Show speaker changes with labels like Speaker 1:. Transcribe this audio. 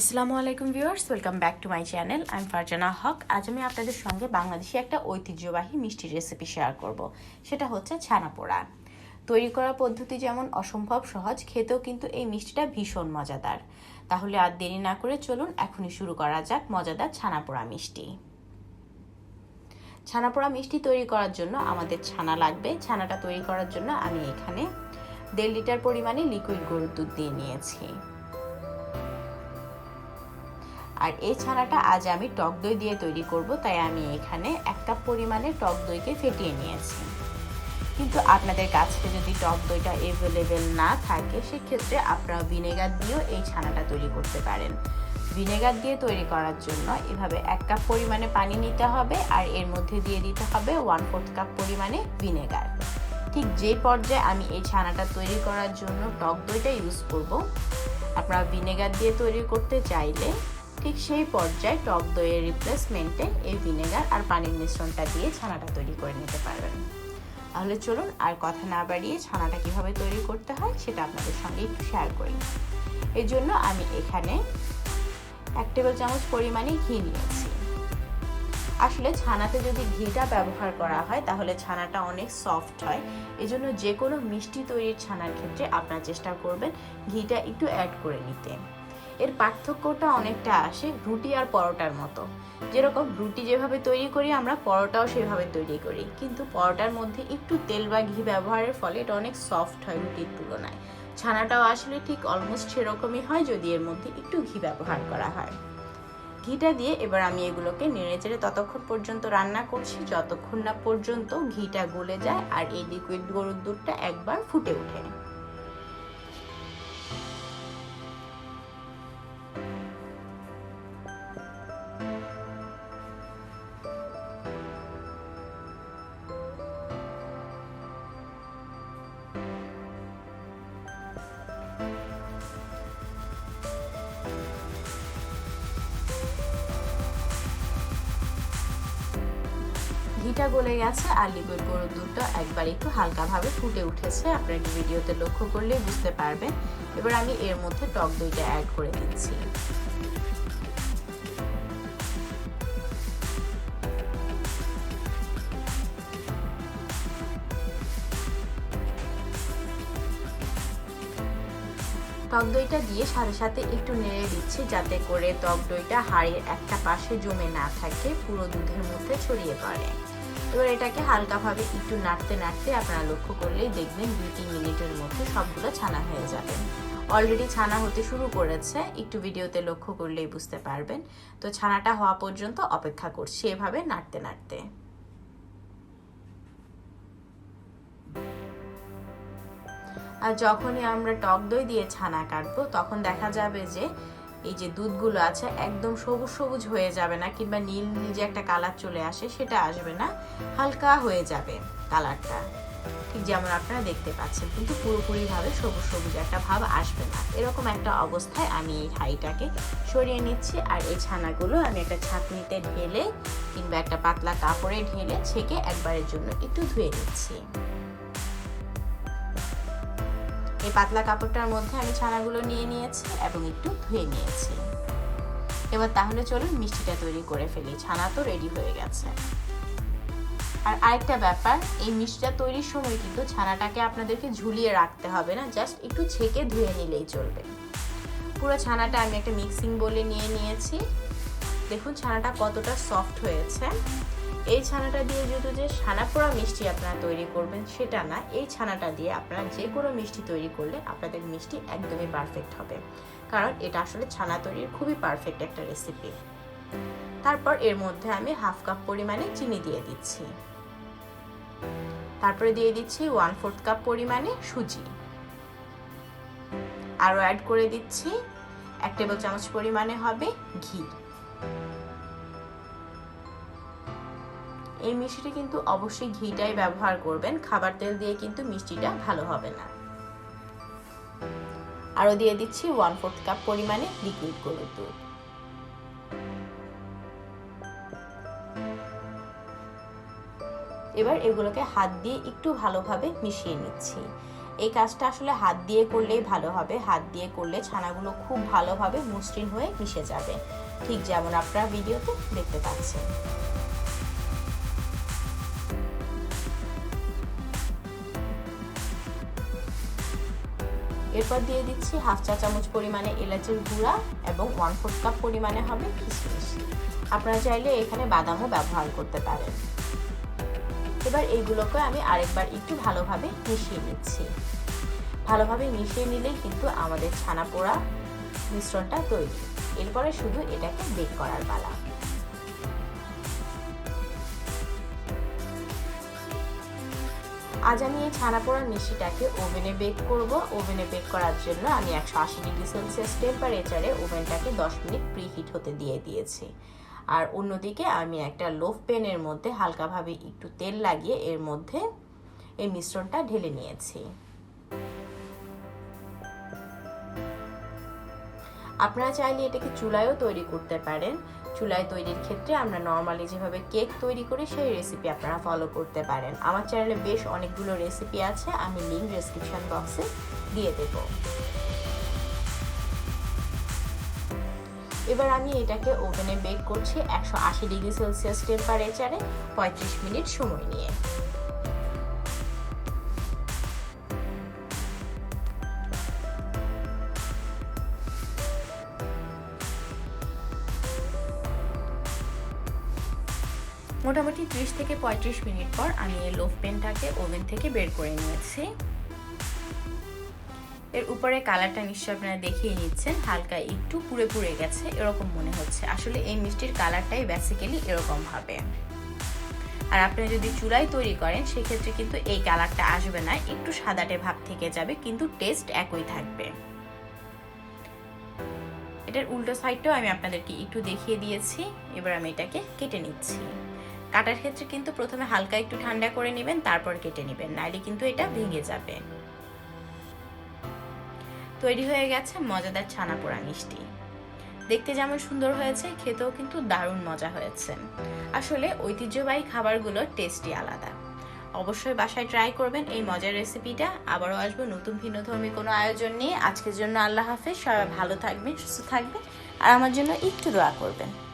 Speaker 1: আসসালামু আলাইকুম viewers, welcome back to my channel. I am Farzana Haque. আজ আমি আপনাদের সঙ্গে বাংলাদেশি একটা ঐতিহ্যবাহী মিষ্টির রেসিপি শেয়ার করব। সেটা হচ্ছে ছানা পোড়া। তৈরি করার পদ্ধতি যেমন অসম্ভব সহজ, খেতেও কিন্তু এই মিষ্টিটা ভীষণ মজাদার। তাহলে আর দেরি না করে চলুন এখনই শুরু করা যাক মজাদার ছানা পোড়া মিষ্টি। ছানা পোড়া মিষ্টি তৈরি করার জন্য আমাদের ছানা লাগবে। ছানাটা তৈরি করার জন্য আমি এখানে দেড় লিটার পরিমাণে লিকুইড গরুর দুধ দিয়ে নিয়েছি। আর এই ছানাটা আজ আমি টক দই দিয়ে তৈরি করব, তাই আমি এখানে এক কাপ পরিমাণে টক দইকে ফেটিয়ে নিয়েছি। কিন্তু আপনাদের কাছে যদি টক দইটা এভেলেবেল না থাকে, সেক্ষেত্রে আপনারা ভিনেগার দিয়েও এই ছানাটা তৈরি করতে পারেন। ভিনেগার দিয়ে তৈরি করার জন্য এভাবে এক কাপ পরিমাণে পানি নিতে হবে, আর এর মধ্যে দিয়ে দিতে হবে ওয়ান ফোর্থ কাপ পরিমাণে ভিনেগার ঠিক যে পর্যায়ে আমি এই ছানাটা তৈরি করার জন্য টক দইটা ইউজ করব, আপনারা ভিনেগার দিয়ে তৈরি করতে চাইলে ঠিক সেই পর্যায়ে টক দইয়ের রিপ্লেসমেন্টে এই ভিনেগার আর পানির মিশ্রণটা দিয়ে ছানাটা তৈরি করে নিতে পারবেন। তাহলে চলুন আর কথা না বাড়িয়ে ছানাটা কীভাবে তৈরি করতে হয় সেটা আপনাদের সঙ্গে একটু শেয়ার করি। এর জন্য আমি এখানে এক টেবিল চামচ পরিমাণে ঘি নিয়েছি। আসলে ছানাতে যদি ঘিটা ব্যবহার করা হয় তাহলে ছানাটা অনেক সফট হয়। এজন্য যে কোনো মিষ্টি তৈরির ছানার ক্ষেত্রে আপনার চেষ্টা করবেন ঘিটা একটু অ্যাড করে নিতে। এর পার্থক্যটা অনেকটা আসে রুটি আর পরোটার মতো। যেরকম রুটি যেভাবে তৈরি করি, আমরা পরোটাও সেভাবে তৈরি করি। কিন্তু পরোটার মধ্যে একটু তেল বা ঘি ব্যবহারের ফলে এটা অনেক সফট হয় রুটির তুলনায়। ছানাটাও আসলে ঠিক অলমোস্ট সেরকমই হয়, যদি এর মধ্যে একটু ঘি ব্যবহার করা হয়। ঘিটা দিয়ে এবার আমি এগুলোকে নেড়ে চেড়ে ততক্ষণ পর্যন্ত রান্না করছি। যতক্ষণ না পর্যন্ত ঘিটা গলে যায় আর এই লিকুইড গরুর দুধটা একবার ফুটে ওঠে। ঘিটা গলে গেছে আর লিকুইড গরুর দুধটা একবার একটু হালকাভাবে ফুটে উঠেছে। আপনারা ভিডিওতে লক্ষ্য করলেই বুঝতে পারবেন। এবার আমি এর মধ্যে টক দইটা অ্যাড করে দিচ্ছি। টক দইটা দিয়ে সাথে সাথে একটু নেড়ে দিচ্ছি যাতে করে টক দইটা হাড়ের একটা পাশে জমে না থাকে, পুরো দুধের মধ্যে ছড়িয়ে পড়ে। এবার এটাকে হালকাভাবে একটু নাড়তে নাড়তে আপনারা লক্ষ্য করলেই দেখবেন দুই, তিন মিনিটের মধ্যে সবগুলো ছানা হয়ে যাবে। অলরেডি ছানা হতে শুরু করেছে, একটু ভিডিওতে লক্ষ্য করলেই বুঝতে পারবেন। তো ছানাটা হওয়া পর্যন্ত অপেক্ষা করছি এভাবে নাড়তে নাড়তে। আর যখনই আমরা টক দই দিয়ে ছানা কাটবো, তখন দেখা যাবে যে এই যে দুধগুলো আছে, একদম সবুজ সবুজ হয়ে যাবে না কিংবা নীল নীল যে একটা কালার চলে আসে সেটা আসবে না, হালকা হয়ে যাবে কালারটা। ঠিক যেমন আপনারা দেখতে পাচ্ছেন, কিন্তু পুরোপুরিভাবে সবুজ সবুজ একটা ভাব আসবে না। এরকম একটা অবস্থায় আমি এই হাইটাকে সরিয়ে নিচ্ছি আর এই ছানাগুলো আমি একটা ছাঁকনিতে ঢেলে কিংবা একটা পাতলা কাপড়ে ঢেলে ছেঁকে একবারের জন্য একটু ধুয়ে নিচ্ছি। এই পাতলা কাপড়টার মধ্যে আমি ছানাগুলো নিয়ে নিয়েছি এবং একটু ধুয়ে নিয়েছি। এবার তাহলে চলুন মিষ্টিটা তৈরি করে ফেলি। ছানা তো রেডি হয়ে গেছে। আর আরেকটা ব্যাপার, এই মিষ্টিটা তৈরির সময় কিন্তু ছানাটাকে আপনাদেরকে ঝুলিয়ে রাখতে হবে না জাস্ট একটু ছেঁকে ধুয়ে নিলেই চলবে। পুরো ছানাটা আমি একটা মিক্সিং বলে নিয়ে নিয়েছি। দেখুন ছানাটা কতটা সফট হয়েছে। এই ছানাটা দিয়ে যদি যে ছানা পোড়া মিষ্টি আপনারা তৈরি করবেন, সেটা না। এই ছানাটা দিয়ে আপনারা যে কোনো মিষ্টি তৈরি করলে আপনাদের মিষ্টি একদমই পারফেক্ট হবে। কারণ এটা আসলে ছানা তৈরির খুবই পারফেক্ট একটা রেসিপি তারপর এর মধ্যে আমি হাফ কাপ পরিমাণে চিনি দিয়ে দিচ্ছি। তারপরে দিয়ে দিচ্ছি ওয়ান ফোর্থ কাপ পরিমাণে সুজি। আরও অ্যাড করে দিচ্ছি, এক টেবিল চামচ পরিমাণে হবে ঘি। এই মিষ্টিটি কিন্তু অবশ্যই ঘিটাই ব্যবহার করবেন। খাবার তেল দিয়ে কিন্তু মিষ্টিটা ভালো হবে না। আরও দিয়ে দিচ্ছি ওয়ান ফোর্থ কাপ পরিমাণে লিকুইড গরুর দুধ। এবার এগুলোকে হাত দিয়ে একটু ভালোভাবে মিশিয়ে নিচ্ছি। এই কাজটা আসলে হাত দিয়ে করলেই ভালো হবে। হাত দিয়ে করলে ছানাগুলো খুব ভালোভাবে মসৃণ হয়ে মিশে যাবে। ঠিক যেমন আপনারা ভিডিওতে দেখতে পাচ্ছেন। এরপর দিয়ে দিচ্ছি হাফ চা চামচ পরিমাণে এলাচের গুঁড়া এবং ওয়ান ফোর্থ কাপ পরিমাণে হবে কিশমিশ আপনারা চাইলে এখানে বাদামও ব্যবহার করতে পারেন। এবার এইগুলোকে আমি আরেকবার একটু ভালোভাবে মিশিয়ে নিচ্ছি। ভালোভাবে মিশিয়ে নিলেই কিন্তু আমাদের ছানা পোড়া মিশ্রণটা তৈরি। এরপরে শুধু এটাকে বেক করার পালা। আজ আমি এই ছানা পোড়া মিষ্টিটাকে ওভেনে বেক করব। ওভেনে বেক করার জন্য আমি একশো আশি ডিগ্রি সেলসিয়াস টেম্পারেচারে ওভেনটাকে দশ মিনিট প্রিহিট হতে দিয়ে দিয়েছি। আর অন্যদিকে আমি একটা লোভ প্যানের মধ্যে হালকাভাবে একটু তেল লাগিয়ে এর মধ্যে এই মিশ্রণটা ঢেলে নিয়েছি। আপনারা চাইলে এটাকে চুলায়ও তৈরি করতে পারেন। চুলায় তৈরির ক্ষেত্রে আমরা নর্মালি যেভাবে কেক তৈরি করি, সেই রেসিপি আপনারা ফলো করতে পারেন। আমার চ্যানেলে বেশ অনেকগুলো রেসিপি আছে, আমি লিঙ্ক ডেসক্রিপশন বক্সে দিয়ে দেব। এবার আমি এটাকে ওভেনে বেক করছি একশো আশি ডিগ্রি সেলসিয়াস টেম্পারেচারে পঁয়ত্রিশ মিনিট সময় নিয়ে। মোটামুটি ত্রিশ থেকে পঁয়ত্রিশ মিনিট পর আমি এই লোফ পেনটাকে ওভেন থেকে বের করে নিয়েছি। এর উপরে কালারটা নিশ্চয় আপনারা দেখিয়ে নিচ্ছেন, হালকা একটু পুড়ে পুড়ে গেছে, এরকম মনে হচ্ছে। আসলে এই মিষ্টির কালারটাই বেসিক্যালি এরকম হবে। আর আপনারা যদি চুলায় তৈরি করেন, সেক্ষেত্রে কিন্তু এই কালারটা আসবে না, একটু সাদাটে ভাব থেকে যাবে, কিন্তু টেস্ট একই থাকবে। এটার উল্টো সাইডটাও আমি আপনাদেরকে একটু দেখিয়ে দিয়েছি, এবার আমি এটাকে কেটে নিচ্ছি। কাটার ক্ষেত্রে কিন্তু প্রথমে হালকা একটু ঠান্ডা করে নেবেন, তারপর কেটে নেবেন, নাইলে কিন্তু এটা ভেঙে যাবে। তৈরি হয়ে গেছে মজাদার ছানা পোড়া মিষ্টি। দেখতে যেমন সুন্দর হয়েছে, খেতেও কিন্তু দারুণ মজা হয়েছে। আসলে ঐতিহ্যবাহী খাবারগুলোর টেস্টই আলাদা। অবশ্যই বাসায় ট্রাই করবেন এই মজার রেসিপিটা। আবারও আসব নতুন ভিন্নধর্মী কোনো আয়োজন নিয়ে। আজকের জন্য আল্লাহ হাফেজ। সবাই ভালো থাকবেন, সুস্থ থাকবেন। আর আমার জন্য একটু দোয়া করবেন।